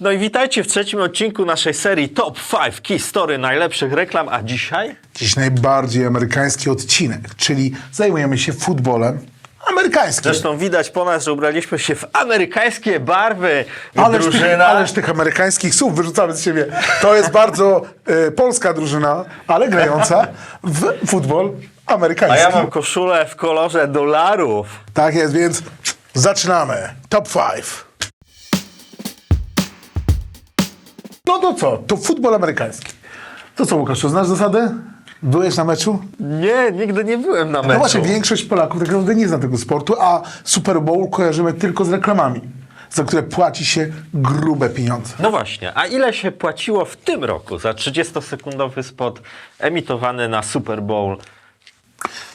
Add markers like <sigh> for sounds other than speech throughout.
No i witajcie w trzecim odcinku naszej serii Top 5 Key Story najlepszych reklam, a dzisiaj? Dziś najbardziej amerykański odcinek, czyli zajmujemy się futbolem amerykańskim. Zresztą widać po nas, że ubraliśmy się w amerykańskie barwy. Ależ tych, Drużyna. ależ tych amerykańskich słów wyrzucamy z siebie. To jest bardzo e, polska drużyna, ale grająca w futbol A amerykański. ja mam koszulę w kolorze dolarów. Tak jest, więc zaczynamy. Top 5. No to co? To futbol amerykański. To co, Łukaszu, znasz zasady? Byłeś na meczu? Nie, nigdy nie byłem na No meczu. właśnie, większość Polaków tak naprawdę nie zna tego sportu, a Super Bowl kojarzymy tylko z reklamami, za które płaci się grube pieniądze. No właśnie, a ile się płaciło w tym roku za 30-sekundowy spot emitowany na Super Bowl?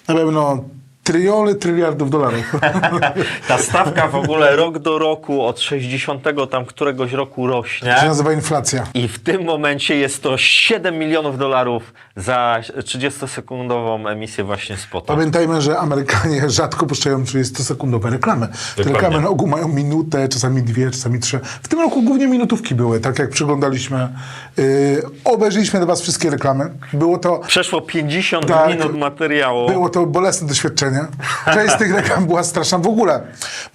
Na pewno tryliony, tryliardów dolarów. <laughs> Ta stawka w ogóle rok do roku, od 60 tam któregoś roku rośnie. To się nazywa inflacja. I w tym momencie jest to 7 milionów dolarów za 30-sekundową emisję właśnie spotu. Pamiętajmy, że Amerykanie <laughs> rzadko puszczają 30-sekundowe reklamy. Te reklamy na ogół mają minutę, czasami dwie, czasami trzy. W tym roku głównie minutówki były, tak jak przyglądaliśmy. Yy, obejrzeliśmy was wszystkie reklamy. Było to Przeszło 50 Tak. minut materiału. Było to bolesne doświadczenie. Część z tych reklam była straszna. W ogóle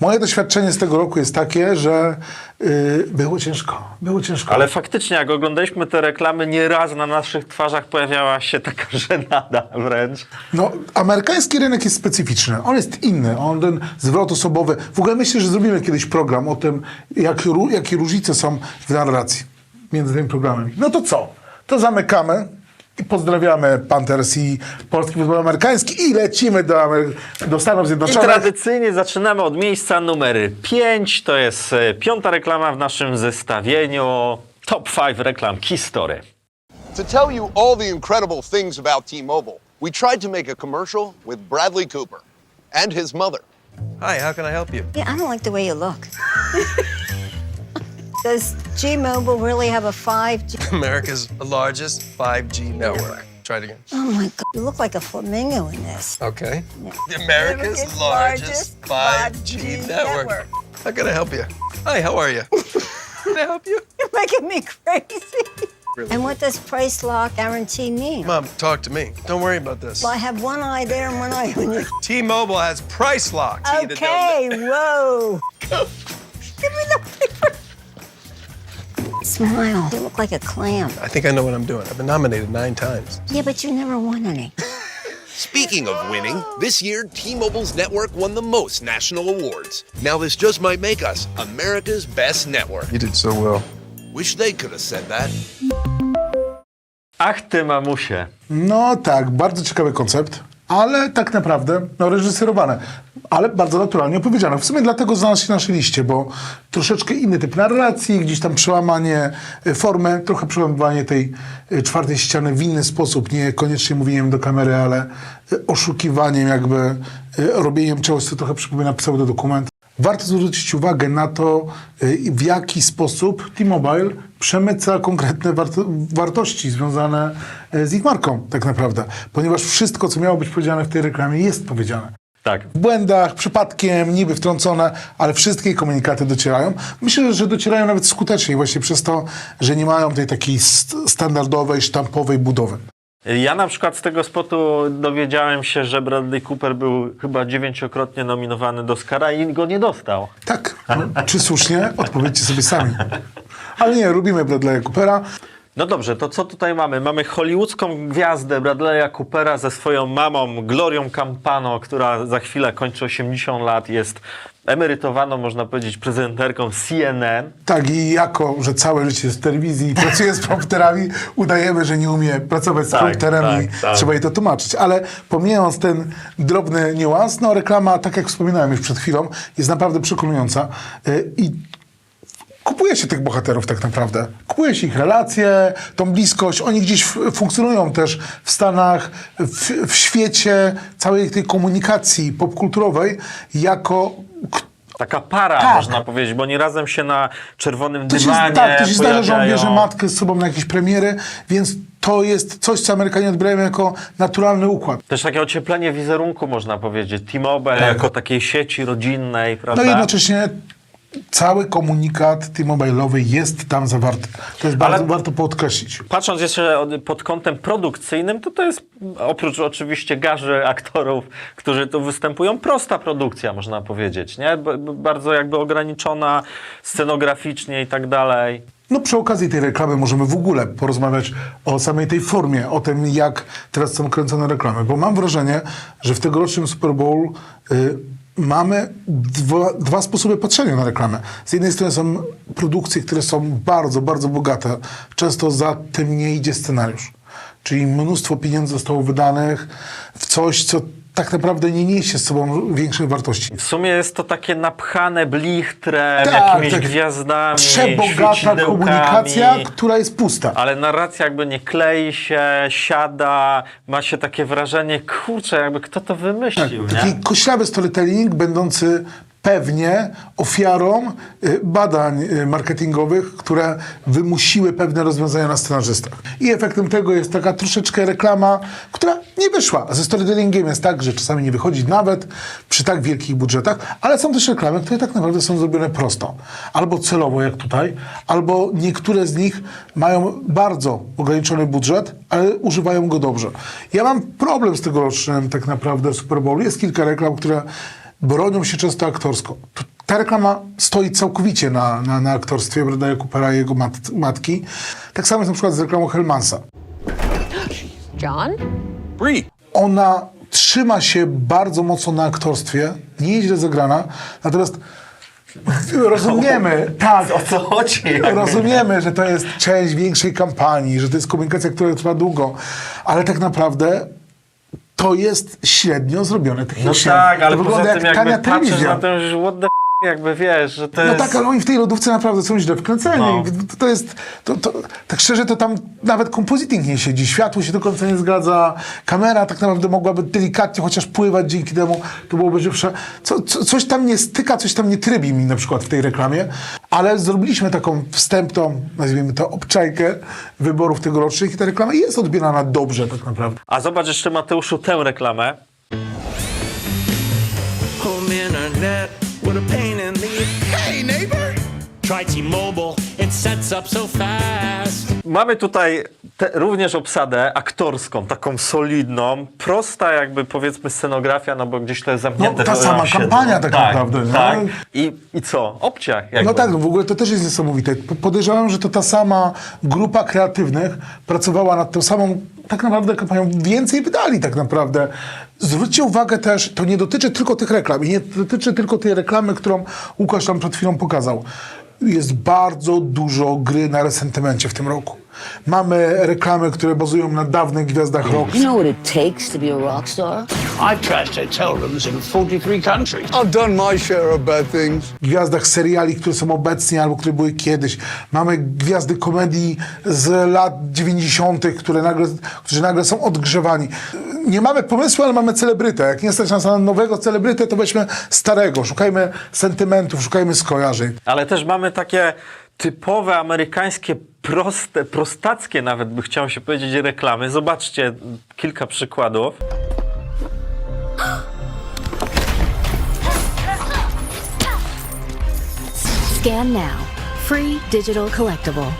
moje doświadczenie z tego roku jest takie, że yy, było ciężko. Było ciężko. Ale faktycznie, jak oglądaliśmy te reklamy, nieraz na naszych twarzach pojawiała się taka <laughs> żenada wręcz. No, amerykański rynek jest specyficzny. On jest inny. On ten zwrot osobowy. W ogóle myślę, że zrobimy kiedyś program o tym, jak, jakie różnice są w narracji między tymi programami. No to co? To zamykamy. I pozdrawiamy Panthers i polski futbol amerykański i lecimy do, Amery- do Stanów I Zjednoczonych. tradycyjnie zaczynamy od miejsca numer 5. To jest e, piąta reklama w naszym zestawieniu Top 5 reklam History. To tell you all the incredible things about T-Mobile, we tried to make a commercial with Bradley Cooper and his mother. Hi, how can I help you? Yeah, I don't like the way you look. <laughs> Does G-Mobile really have a 5G? America's largest 5G network. Try it again. Oh my God, you look like a flamingo in this. Okay. America's America's largest largest 5G 5G network. network. How can I help you? Hi, how are you? <laughs> can I help you? You're making me crazy. And what does price lock guarantee mean? Mom, talk to me. Don't worry about this. Well, I have one eye there and one eye on you. <laughs> T-Mobile has price lock. T that don't- Okay, whoa. <laughs> Give me the paper. Smile. You look like a clam. I think I know what I'm doing. I've been nominated nine times. Yeah, but you never won any. <laughs> Speaking of winning, this year T-Mobile's network won the most national awards. Now this just might make us America's best network. You did so well. Wish they could have said that. Ach ty mamusie. No tak, bardzo ciekawy koncept, ale tak naprawdę no, reżyserowane, ale bardzo naturalnie opowiedziane. W sumie dlatego znalazł się na naszej liście, bo troszeczkę inny typ narracji, gdzieś tam przełamanie e, formy, trochę przełamywanie tej e, czwartej ściany w inny sposób, nie koniecznie mówieniem do kamery, ale e, oszukiwaniem, jakby robieniem czegoś, co trochę przypomina pseudodokument. Warto zwrócić uwagę na to, y, w jaki sposób T-Mobile przemyca konkretne warto wartości związane y, z ich marką, tak naprawdę. Ponieważ wszystko, co miało być powiedziane w tej reklamie, jest powiedziane. Tak. W błędach, przypadkiem, niby wtrącone, ale wszystkie komunikaty docierają. Myślę, że docierają nawet skuteczniej właśnie przez to, że nie mają tej takiej st- standardowej, sztampowej budowy. Ja na przykład z tego spotu dowiedziałem się, że Bradley Cooper był chyba dziewięciokrotnie nominowany do Oscara i go nie dostał. Tak, czy słusznie? Odpowiedzcie sobie sami. Ale nie, lubimy Bradley'a Coopera. No dobrze, to co tutaj mamy? Mamy hollywoodzką gwiazdę Bradley'a Coopera ze swoją mamą Glorią Campano, która za chwilę kończy 80 lat, jest emerytowaną, można powiedzieć, prezenterką CNN. Tak, i jako, że całe życie jest w telewizji i pracuje z prompterami, udajemy, że nie umie pracować z Tak, prompterem tak, tak. trzeba jej to tłumaczyć. Ale pomijając ten drobny niuans, no reklama, tak jak wspominałem już przed chwilą, jest naprawdę przekonująca. Y, I kupuje się tych bohaterów tak naprawdę. Kupuje się ich relacje, tą bliskość. Oni gdzieś funkcjonują też w Stanach, w, w świecie całej tej komunikacji popkulturowej jako Taka para, Tak. można powiedzieć, bo oni razem się na czerwonym To się, dywanie tak, to się zdarza, że on bierze matkę z sobą na jakieś premiery, więc to jest coś, co Amerykanie odbierają jako naturalny układ. Też takie ocieplenie wizerunku, można powiedzieć. T-Mobile Tak. jako takiej sieci rodzinnej, prawda? No i jednocześnie cały komunikat T-Mobile'owy jest tam zawarty. To jest bardzo Ale- warto podkreślić. Patrząc jeszcze od- pod kątem produkcyjnym, to to jest oprócz oczywiście garzy aktorów, którzy tu występują, prosta produkcja, można powiedzieć, nie? Bardzo jakby ograniczona scenograficznie i tak dalej. No przy okazji tej reklamy możemy w ogóle porozmawiać o samej tej formie, o tym jak teraz są kręcone reklamy, bo mam wrażenie, że w tegorocznym Super Bowl y, mamy dwa, dwa sposoby patrzenia na reklamę. Z jednej strony są produkcje, które są bardzo, bardzo bogate. Często za tym nie idzie scenariusz. Czyli mnóstwo pieniędzy zostało wydanych w coś, co tak naprawdę nie niesie z sobą większej wartości. W sumie jest to takie napchane blichtrem, Tak, jakimiś tak. gwiazdami, Przebogata komunikacja, która jest pusta. Ale narracja jakby nie klei się, siada, ma się takie wrażenie, kurczę, jakby kto to wymyślił, nie? Taki koślawy storytelling, będący pewnie ofiarą y, badań y, marketingowych, które wymusiły pewne rozwiązania na scenarzystach. I efektem tego jest taka troszeczkę reklama, która nie wyszła. Ze storytellingiem jest tak, że czasami nie wychodzi nawet przy tak wielkich budżetach, ale są też reklamy, które tak naprawdę są zrobione prosto. Albo celowo, jak tutaj, albo niektóre z nich mają bardzo ograniczony budżet, ale używają go dobrze. Ja mam problem z tegorocznym tak naprawdę Super Bowl. Jest kilka reklam, które bronią się często aktorsko. To- Ta reklama stoi całkowicie na, na, na aktorstwie Bradley'a Coopera i jego mat, matki. Tak samo jest na przykład z reklamą Hellmansa. John? Bree. Ona trzyma się bardzo mocno na aktorstwie, nie jest źle zagrana, natomiast rozumiemy, <laughs> tak, O co chodzi? Rozumiemy, że to jest część większej kampanii, że to jest komunikacja, która trwa długo, ale tak naprawdę to jest średnio zrobione No technicznie. tak, ale to poza wygląda tym jak tania jakby patrzysz telewizja. na to, że what the jakby wiesz, że to No jest... tak, ale oni w tej lodówce naprawdę są źle wkręceni. No. To, jest, to, to, tak szczerze, to tam nawet kompozyting nie siedzi. Światło się do końca nie zgadza. Kamera tak naprawdę mogłaby delikatnie chociaż pływać dzięki temu, to byłoby żywsze. Co, co, coś tam nie styka, coś tam nie trybi mi na przykład w tej reklamie, ale zrobiliśmy taką wstępną, nazwijmy to, obczajkę wyborów tegorocznych i ta reklama jest odbierana dobrze tak naprawdę. A zobacz jeszcze Mateuszu tę reklamę. Home internet a pain in the Hey, neighbor! Try T-Mobile, it sets up so fast. Mamy tutaj te, również obsadę aktorską, taką solidną, prosta jakby powiedzmy scenografia, no bo gdzieś to jest zamknięte. No, ta w sama osiedlu. kampania tak naprawdę, nie? Tak. I, I co? Obciach jakby. No tak, no w ogóle to też jest niesamowite. Po- Podejrzewam, że to ta sama grupa kreatywnych pracowała nad tą samą tak naprawdę kampanią. Więcej wydali tak naprawdę. Zwróćcie uwagę też, to nie dotyczy tylko tych reklam i nie dotyczy tylko tej reklamy, którą Łukasz tam przed chwilą pokazał. Jest bardzo dużo gry na resentymencie w tym roku. Mamy reklamy, które bazują na dawnych gwiazdach rock. You know what it takes to be a rock star? I've trashed hotel rooms in 43 countries. I've done my share of bad things. gwiazdach seriali, które są obecnie albo które były kiedyś. Mamy gwiazdy komedii z lat 90., które nagle, którzy nagle są odgrzewani. Nie mamy pomysłu, ale mamy celebrytę. Jak nie stać nas na nowego celebrytę, to weźmy starego. Szukajmy sentymentów, szukajmy skojarzeń. Ale też mamy takie typowe amerykańskie, proste, prostackie nawet by chciało się powiedzieć reklamy. Zobaczcie kilka przykładów. Scan now. Free digital collectible.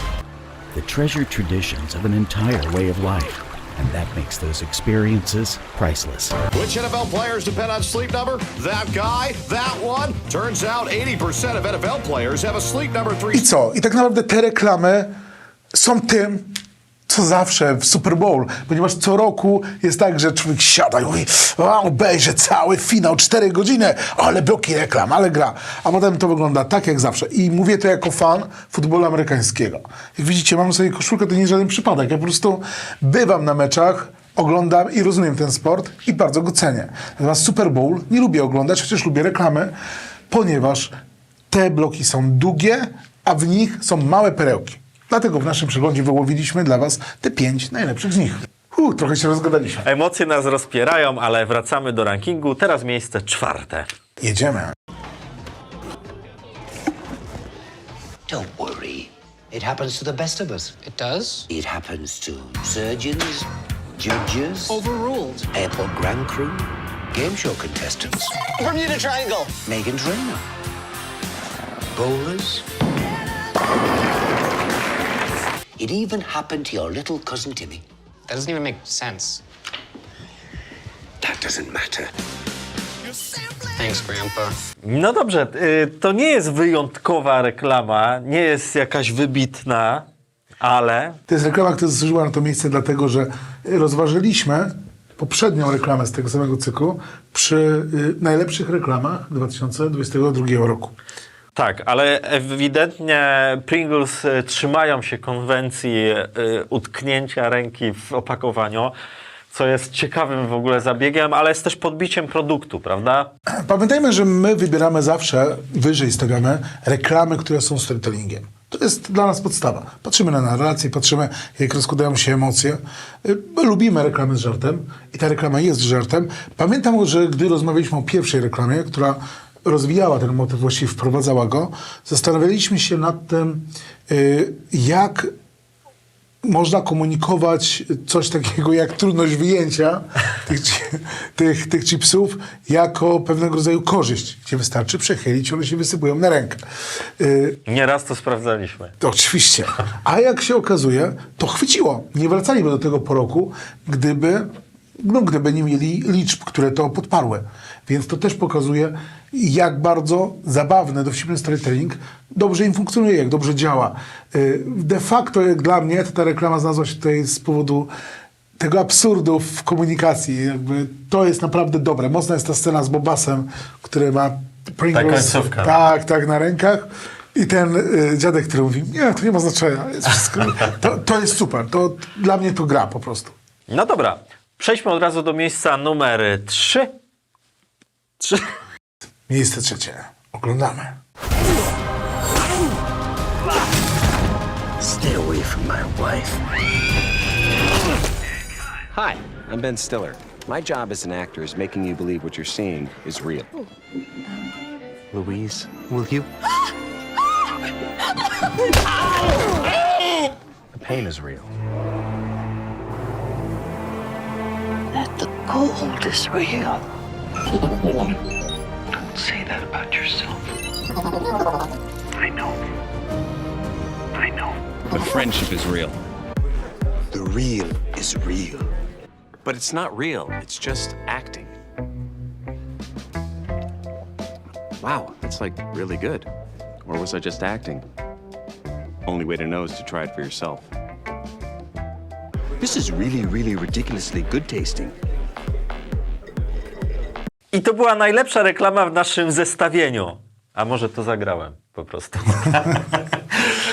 the treasured traditions of an entire way of life. And that makes those experiences priceless. Which NFL players depend on Sleep Number? That guy? That one? Turns out 80% of NFL players have a Sleep Number 3 I co? I tak naprawdę te reklamy są tym, co zawsze w Super Bowl, ponieważ co roku jest tak, że człowiek siada i mówi, a, obejrzę cały finał, 4 godziny, ale bloki reklam, ale gra. A potem to wygląda tak jak zawsze. I mówię to jako fan futbolu amerykańskiego. Jak widzicie, mam sobie koszulkę, to nie żaden przypadek. Ja po prostu bywam na meczach, oglądam i rozumiem ten sport i bardzo go cenię. Natomiast Super Bowl nie lubię oglądać, chociaż lubię reklamy, ponieważ te bloki są długie, a w nich są małe perełki. Dlatego w naszym przeglądzie wyłowiliśmy dla Was te pięć najlepszych z nich. Uh, trochę się rozgadaliśmy. Emocje nas rozpierają, ale wracamy do rankingu. Teraz miejsce czwarte. Jedziemy. Don't worry. It happens to the best of us. It does? It happens to surgeons, judges, Overruled. airport ground crew, game show contestants. Bermuda Triangle. Megan Trainor. bowlers. It even happened to your little cousin Timmy. That doesn't even make sense. That doesn't matter. Thanks, Grandpa. No dobrze, y, to nie jest wyjątkowa reklama, nie jest jakaś wybitna, ale To jest reklama, która zasłużyła na to miejsce, dlatego że rozważyliśmy poprzednią reklamę z tego samego cyklu przy y, najlepszych reklamach 2022 roku. Tak, ale ewidentnie Pringles y, trzymają się konwencji y, utknięcia ręki w opakowaniu, co jest ciekawym w ogóle zabiegiem, ale jest też podbiciem produktu, prawda? Pamiętajmy, że my wybieramy zawsze, wyżej stawiamy reklamy, które są storytellingiem. To jest dla nas podstawa. Patrzymy na narrację, patrzymy, jak rozkładają się emocje. Y, My lubimy reklamy z żartem i ta reklama jest żartem. Pamiętam, że gdy rozmawialiśmy o pierwszej reklamie, która rozwijała ten motyw, właściwie wprowadzała go, zastanawialiśmy się nad tym, y, jak można komunikować coś takiego jak trudność wyjęcia tych, tych, tych chipsów jako pewnego rodzaju korzyść, gdzie wystarczy przechylić, one się wysypują na rękę. Y, Nieraz to sprawdzaliśmy. to oczywiście. A jak się okazuje, to chwyciło. Nie wracaliby do tego po roku, gdyby, no, gdyby nie mieli liczb, które to podparły. Więc to też pokazuje, jak bardzo zabawny, dowcipny storytelling dobrze im funkcjonuje, jak dobrze działa. Y, De facto, jak dla mnie, to ta reklama znalazła się tutaj z powodu tego absurdu w komunikacji. Jakby to jest naprawdę dobre. Mocna jest ta scena z Bobasem, który ma Pringles. końcówka. Tak, tak, na rękach. I ten y, dziadek, który mówi, nie, to nie ma znaczenia, jest wszystko. <laughs> To, to jest super, to dla mnie to gra po prostu. No dobra, przejdźmy od razu do miejsca numer 3. 3. Miejsce trzecie. Oglądamy. Stay away from my wife. Hi, I'm Ben Stiller. My job as an actor is making you believe what you're seeing is real. Louise, will you? the pain is real. That the cold is real. Don't say that about yourself. I know. I know. But friendship is real. The real is real. But it's not real, it's just acting. Wow, that's like really good. Or was I just acting? Only way to know is to try it for yourself. This is really, really ridiculously good tasting. I to była najlepsza reklama w naszym zestawieniu. A może to zagrałem po prostu. <laughs>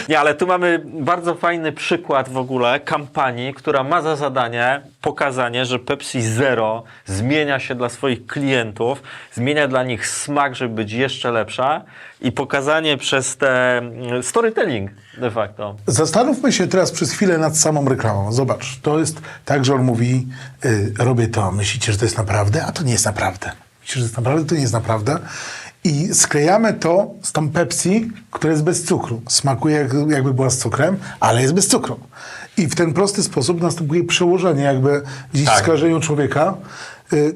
Nie, ale tu mamy bardzo fajny przykład w ogóle kampanii, która ma za zadanie pokazanie, że Pepsi Zero zmienia się dla swoich klientów, zmienia dla nich smak, żeby być jeszcze lepsza i pokazanie przez te mm, storytelling de facto. Zastanówmy się teraz przez chwilę nad samą reklamą. Zobacz, to jest tak, że on mówi, y, robię to, myślicie, że to jest naprawdę, a to nie jest naprawdę. Myślicie, że to jest naprawdę, to nie jest naprawdę. I sklejamy to z tą Pepsi, która jest bez cukru. Smakuje jak, jakby była z cukrem, ale jest bez cukru. I w ten prosty sposób następuje przełożenie jakby gdzieś w skojarzeniu człowieka y,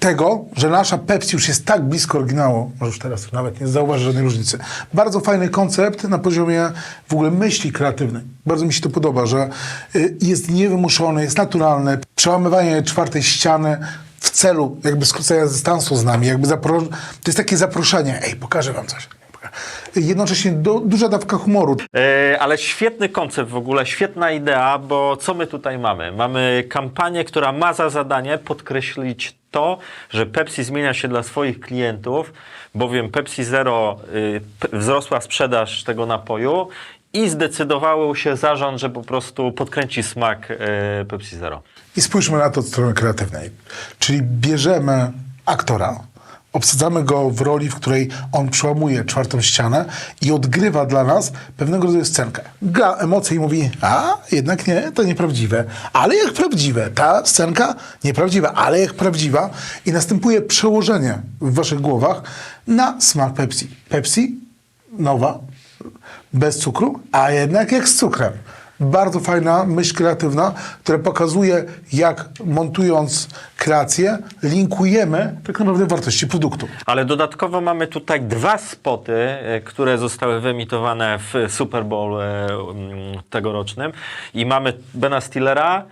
tego, że nasza Pepsi już jest tak blisko oryginału, może już teraz nawet nie zauważy żadnej różnicy. Bardzo fajny koncept na poziomie w ogóle myśli kreatywnej. Bardzo mi się to podoba, że y, jest niewymuszony, jest naturalny. Przełamywanie czwartej ściany w celu jakby skrócenia dystansu z nami, jakby zapro... to jest takie zaproszenie, ej, pokażę wam coś. Jednocześnie do, duża dawka humoru. E, ale świetny koncept w ogóle, świetna idea, bo co my tutaj mamy? Mamy kampanię, która ma za zadanie podkreślić to, że Pepsi zmienia się dla swoich klientów, bowiem Pepsi Zero y, p- wzrosła sprzedaż tego napoju i zdecydowało się zarząd, że po prostu podkręci smak y, Pepsi Zero. I spójrzmy na to od strony kreatywnej. Czyli bierzemy aktora, obsadzamy go w roli, w której on przełamuje czwartą ścianę i odgrywa dla nas pewnego rodzaju scenkę. Gra emocje i mówi, a jednak nie, to nieprawdziwe. Ale jak prawdziwe, ta scenka nieprawdziwa, ale jak prawdziwa. I następuje przełożenie w waszych głowach na smak Pepsi. Pepsi, nowa, bez cukru, a jednak jak z cukrem. Bardzo fajna myśl kreatywna, która pokazuje, jak montując kreację, linkujemy tak naprawdę wartości produktu. Ale dodatkowo mamy tutaj dwa spoty, e, które zostały wyemitowane w Super Bowl e, tegorocznym. I mamy Bena Stillera,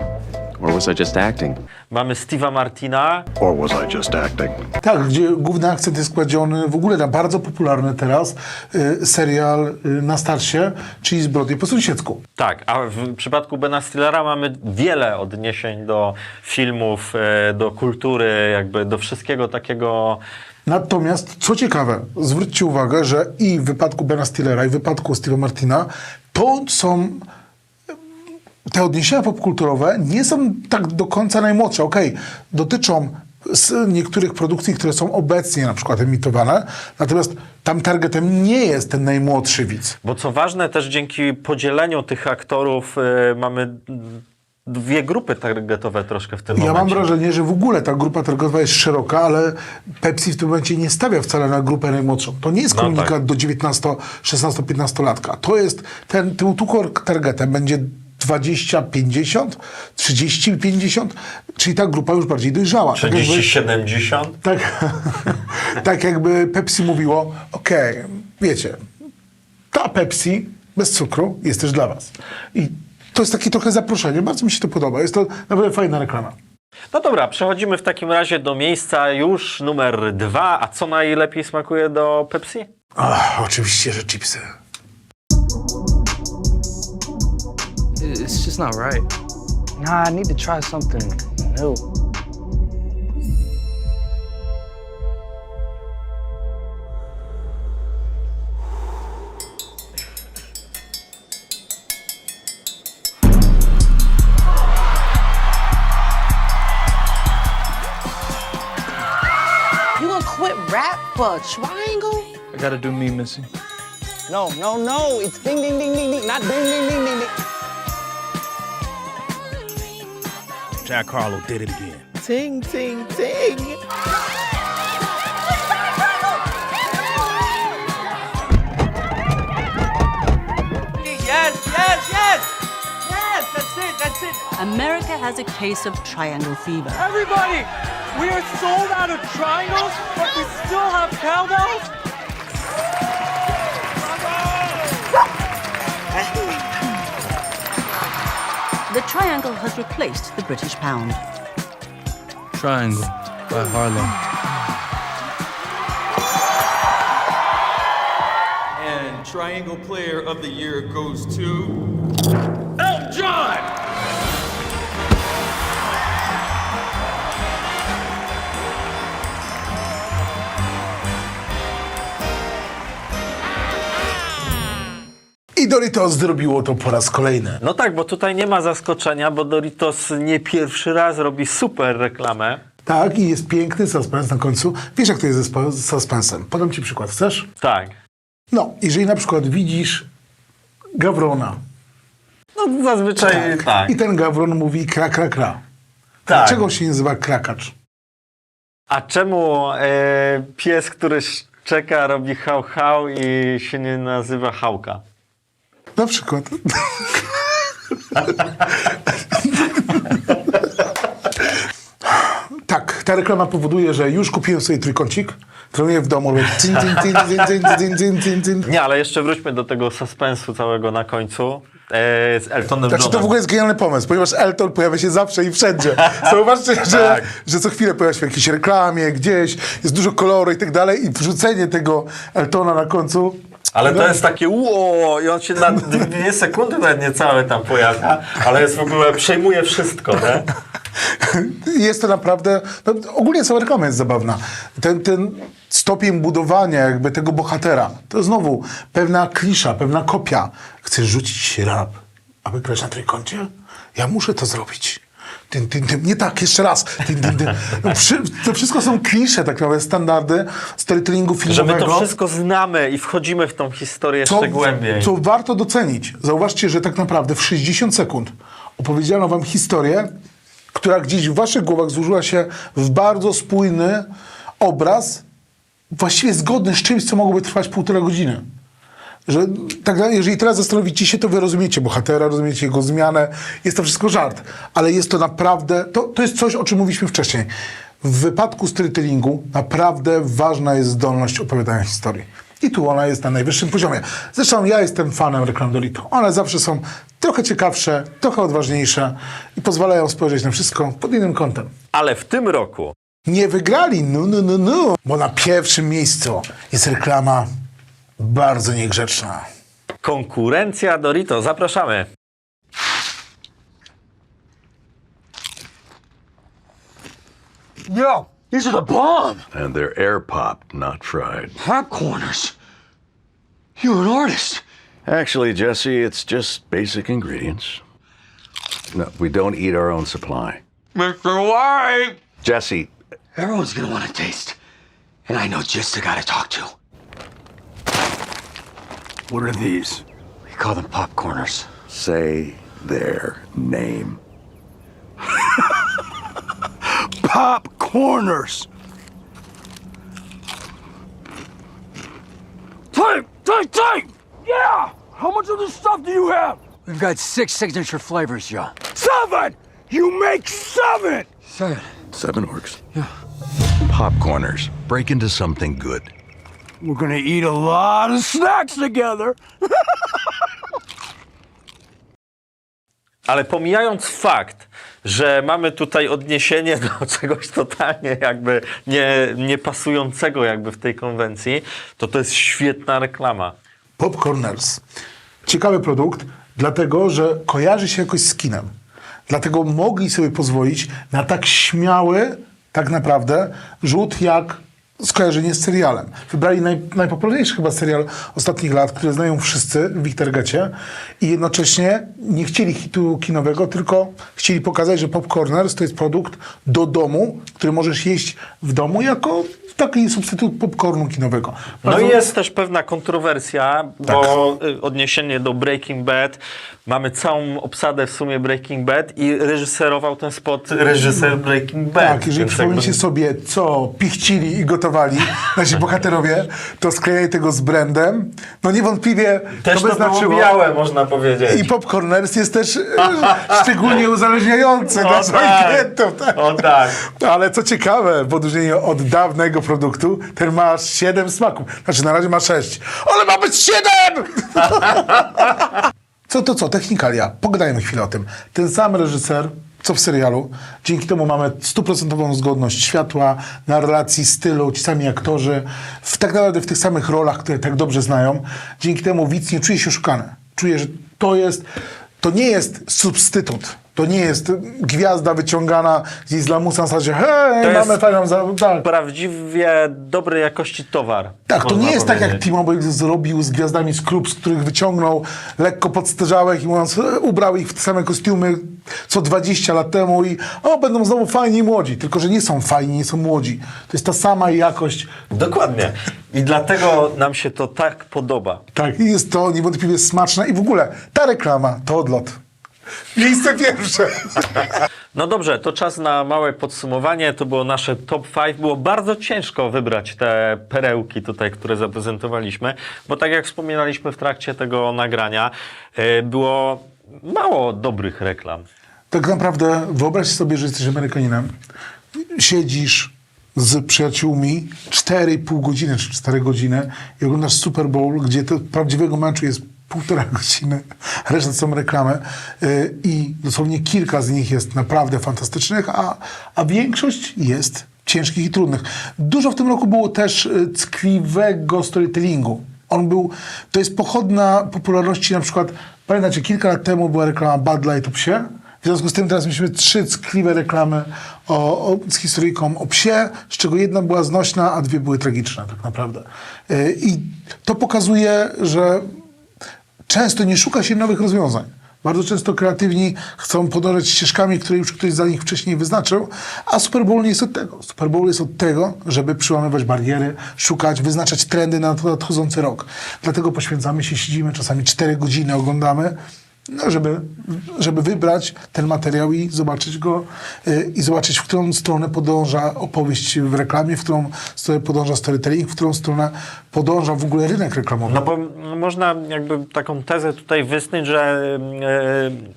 Or was I just acting? mamy Steve'a Martina, Or was I just acting? Tak, gdzie główny akcent jest kładziony w ogóle na bardzo popularny teraz y, serial y, na starcie, czyli Zbrodnie po sąsiedzku. Tak, a w przypadku Bena Stillera mamy wiele odniesień do filmów, e, do kultury, jakby do wszystkiego takiego. Natomiast, co ciekawe, zwróćcie uwagę, że i w wypadku Bena Stillera, i w wypadku Steve'a Martina, to są te odniesienia popkulturowe nie są tak do końca najmłodsze. Okej, dotyczą z niektórych produkcji, które są obecnie na przykład emitowane, natomiast tam targetem nie jest ten najmłodszy widz. Bo co ważne, też dzięki podzieleniu tych aktorów e, mamy dwie grupy targetowe troszkę w tym Ja mam momencie. wrażenie, że w ogóle ta grupa targetowa jest szeroka, ale Pepsi w tym momencie nie stawia wcale na grupę najmłodszą. To nie jest No komunikat tak. do 19, 16, 15 latka. To jest ten, tym tu targetem będzie 20, 50, 30, 50, czyli ta grupa już bardziej dojrzała. Tak jakby- 30-70. tak, <laughs> tak jakby Pepsi mówiło, okej, wiecie, ta Pepsi bez cukru jest też dla was. I to jest takie trochę zaproszenie, bardzo mi się to podoba. Jest to naprawdę fajna reklama. No dobra, przechodzimy w takim razie do miejsca już numer dwa. A co najlepiej smakuje do Pepsi? Ach, oczywiście, że chipsy. It's just not right. Nah, I need to try something new. You gonna quit rap for a triangle? I gotta do me, Missy. No, no, no. It's ding, ding, ding, ding, ding. Not ding, ding, ding, ding, ding. Jack Harlow did it again. Ting, ting, ting. Yes, yes, yes! Yes, that's it, that's it. America has a case of triangle fever. Everybody, we are sold out of triangles, but we still have cowbells? The triangle has replaced the British pound. Triangle by Harlow. And Triangle Player of the Year goes to. I Doritos zrobiło to po raz kolejny. No tak, bo tutaj nie ma zaskoczenia, bo Doritos nie pierwszy raz robi super reklamę. Tak, i jest piękny suspens na końcu. Wiesz, jak to jest z suspensem? Podam ci przykład, chcesz? Tak. No, jeżeli na przykład widzisz gawrona No zazwyczaj tak. i ten gawron mówi kra, kra, kra. Tak. Dlaczego się nazywa krakacz? A czemu e, pies, który czeka, robi hał hał i się nie nazywa hałka? Na przykład. tak, ta reklama powoduje, że już kupiłem sobie trójkącik, trenuję w domu. Nie, ale jeszcze wróćmy do tego suspensu całego na końcu. E, z Eltonem Znaczy to w ogóle jest genialny pomysł, ponieważ Elton pojawia się zawsze i wszędzie. Zauważcie, tak. że, że co chwilę pojawia się w jakiejś reklamie, gdzieś, jest dużo koloru i tak dalej i wrzucenie tego Eltona na końcu ale to jest takie ło i on się na dwie sekundy nawet niecałe tam pojawia, ale jest w ogóle, przejmuje wszystko, nie? <laughs> Jest to naprawdę, no, ogólnie cała reklama jest zabawna. Ten, ten stopień budowania jakby tego bohatera, to znowu pewna klisza, pewna kopia. Chcesz rzucić rap, aby grać na trójkącie? Ja muszę to zrobić. Tyn, tyn, tyn. Nie tak, jeszcze raz. Tyn, tyn, tyn. No, przy, to wszystko są klisze, tak naprawdę, standardy storytellingu Że filmowego. my to wszystko znamy i wchodzimy w tą historię jeszcze głębiej. co warto docenić. Zauważcie, że tak naprawdę w 60 sekund opowiedziano wam historię, która gdzieś w waszych głowach złożyła się w bardzo spójny obraz, właściwie zgodny z czymś, co mogłoby trwać półtora godziny. Że tak, jeżeli teraz zastanowicie się, to wy rozumiecie bohatera, rozumiecie jego zmianę. Jest to wszystko żart, ale jest to naprawdę, to, to jest coś, o czym mówiliśmy wcześniej. W wypadku storytellingu naprawdę ważna jest zdolność opowiadania historii. I tu ona jest na najwyższym poziomie. Zresztą ja jestem fanem reklam Dorito. One zawsze są trochę ciekawsze, trochę odważniejsze i pozwalają spojrzeć na wszystko pod innym kątem. Ale w tym roku Nie wygrali, no, no, no, no, bo na pierwszym miejscu jest reklama bardzo niegrzeczna. konkurencja Dorito. Zapraszamy. Yo, these are the bomb. And they're air popped, not fried. Popcorners. You're an artist. Actually, Jesse, it's just basic ingredients. No, we don't eat our own supply. Mr. White. Jesse, Everyone's gonna want to taste. And I know just the guy to talk to. What are these? We call them popcorners. Say their name. <laughs> Popcorners! Time! Time! Time! Yeah! How much of this stuff do you have? We've got six signature flavors, Joe. Seven! You make seven! Seven. Seven orcs. Yeah. Popcorners. Break into something good. We're gonna eat a lot of snacks together. Ale pomijając fakt, że mamy tutaj odniesienie do <laughs> czegoś totalnie jakby nie, nie pasującego jakby w tej konwencji, to to jest świetna reklama. Popcorners. Ciekawy produkt, dlatego że kojarzy się jakoś z kinem. Dlatego mogli sobie pozwolić na tak śmiały, tak naprawdę, rzut jak skojarzenie z serialem. Wybrali naj, najpopularniejszy chyba serial ostatnich lat, który znają wszyscy w ich targecie i jednocześnie nie chcieli hitu kinowego, tylko chcieli pokazać, że Popcorners to jest produkt do domu, który możesz jeść w domu jako taki substytut popcornu kinowego. No Bardzo- i jest też pewna kontrowersja, bo y, odniesienie do Breaking Bad, mamy całą obsadę w sumie Breaking Bad i reżyserował ten spot reżyser Breaking Bad. Tak, jeżeli przypomnicie jakby- sobie, co pichcili i gotowali <laughs> nasi bohaterowie, to sklejaj tego z brandem. No niewątpliwie Też to to by znaczyło. było białe, można powiedzieć. I Popcorners jest też e, <laughs> szczególnie uzależniający dla swoich tak. klientów. Tak. O tak. Ale co ciekawe, w odróżnieniu od dawnego produktu, ten ma 7 smaków. Znaczy na razie ma 6. Ale ma być 7! <laughs> Co to co? Technikalia. Pogadajmy chwilę o tym. Ten sam reżyser, co w serialu. Dzięki temu mamy stuprocentową zgodność światła, narracji, stylu, ci sami aktorzy, w, tak naprawdę w tych samych rolach, które tak dobrze znają. Dzięki temu widz nie czuje się oszukany. Czuje, że to jest, to nie jest substytut. To nie jest gwiazda wyciągana z lamusa na zasadzie hej, To mamy fajną... Za... Tak. Prawdziwie dobrej jakości towar. Tak, to nie jest tak jak powiedzieć. T-Mobile zrobił z gwiazdami z klub, z których wyciągnął lekko podstarzałych i mówiąc, e, ubrał ich w te same kostiumy co 20 lat temu i o, będą znowu fajni i młodzi. Tylko, że nie są fajni, nie są młodzi. To jest ta sama jakość. Dokładnie. I dlatego nam się to tak podoba. Tak, i jest to niewątpliwie smaczne i w ogóle ta reklama to odlot. Miejsce pierwsze. No dobrze, to czas na małe podsumowanie. To było nasze top 5. Było bardzo ciężko wybrać te perełki tutaj, które zaprezentowaliśmy, bo tak jak wspominaliśmy w trakcie tego nagrania, e, było mało dobrych reklam. Tak naprawdę wyobraź sobie, że jesteś Amerykaninem, siedzisz z przyjaciółmi 4,5 godziny czy 4 godziny i oglądasz Super Bowl, gdzie to prawdziwego meczu jest półtora <laughs> godziny, reszta są reklamy yy, i dosłownie kilka z nich jest naprawdę fantastycznych, a, a większość jest ciężkich i trudnych. Dużo w tym roku było też y, ckliwego storytellingu. On był, to jest pochodna popularności na przykład, pamiętacie, kilka lat temu była reklama Bud Light o psie, w związku z tym teraz mieliśmy trzy ckliwe reklamy o, o, z historyjką o psie, z czego jedna była znośna, a dwie były tragiczne tak naprawdę. Yy, I to pokazuje, że często nie szuka się nowych rozwiązań. Bardzo często kreatywni chcą podążać ścieżkami, które już ktoś za nich wcześniej wyznaczył, a Super Bowl nie jest od tego. Super Bowl jest od tego, żeby przełamywać bariery, szukać, wyznaczać trendy na nadchodzący rok. Dlatego poświęcamy się, siedzimy czasami 4 godziny, oglądamy no, żeby, żeby wybrać ten materiał i zobaczyć go y, i zobaczyć, w którą stronę podąża opowieść w reklamie, w którą stronę podąża storytelling, w którą stronę podąża w ogóle rynek reklamowy. No bo można jakby taką tezę tutaj wysnuć, że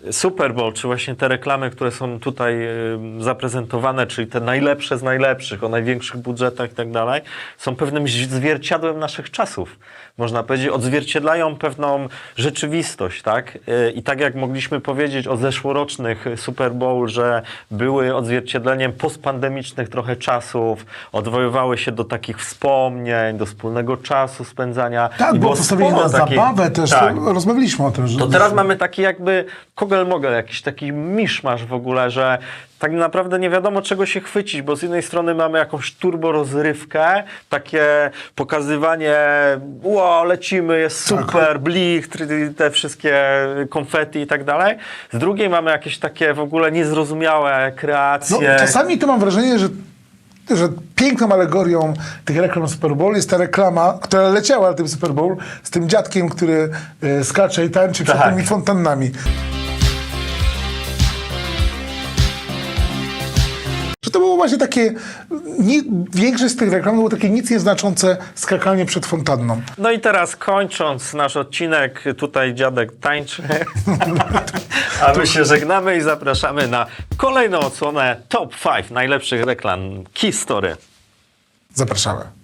e, Super Bowl, czy właśnie te reklamy, które są tutaj e, zaprezentowane, czyli te najlepsze z najlepszych, o największych budżetach i tak dalej, są pewnym zwierciadłem naszych czasów. Można powiedzieć, odzwierciedlają pewną rzeczywistość, tak? E, I tak jak mogliśmy powiedzieć o zeszłorocznych Super Bowl, że były odzwierciedleniem postpandemicznych trochę czasów, odwoływały się do takich wspomnień, do wspólnego czasu spędzania. Tak, I było postawienie sporo na takich- zabawę też, Tak. to rozmawialiśmy o tym. Że To teraz mamy taki jakby kogel-mogel, jakiś taki miszmasz w ogóle, że tak naprawdę nie wiadomo czego się chwycić, bo z jednej strony mamy jakąś turbo rozrywkę, takie pokazywanie, wow, lecimy, jest Tak. super, blicht, te wszystkie konfetti i tak dalej. Z drugiej mamy jakieś takie w ogóle niezrozumiałe No, kreacje. czasami to mam wrażenie, że, że piękną alegorią tych reklam Super Bowl jest ta reklama, która leciała na tym Super Bowl z tym dziadkiem, który e, skacze i tańczy przed Tak. tymi fontannami. Właśnie takie, ni, większość z tych reklam było takie nic nieznaczące skakanie przed fontanną. No i teraz kończąc nasz odcinek, tutaj dziadek tańczy, <laughs> a my się żegnamy i zapraszamy na kolejną odsłonę Top 5 najlepszych reklam Key Story. Zapraszamy.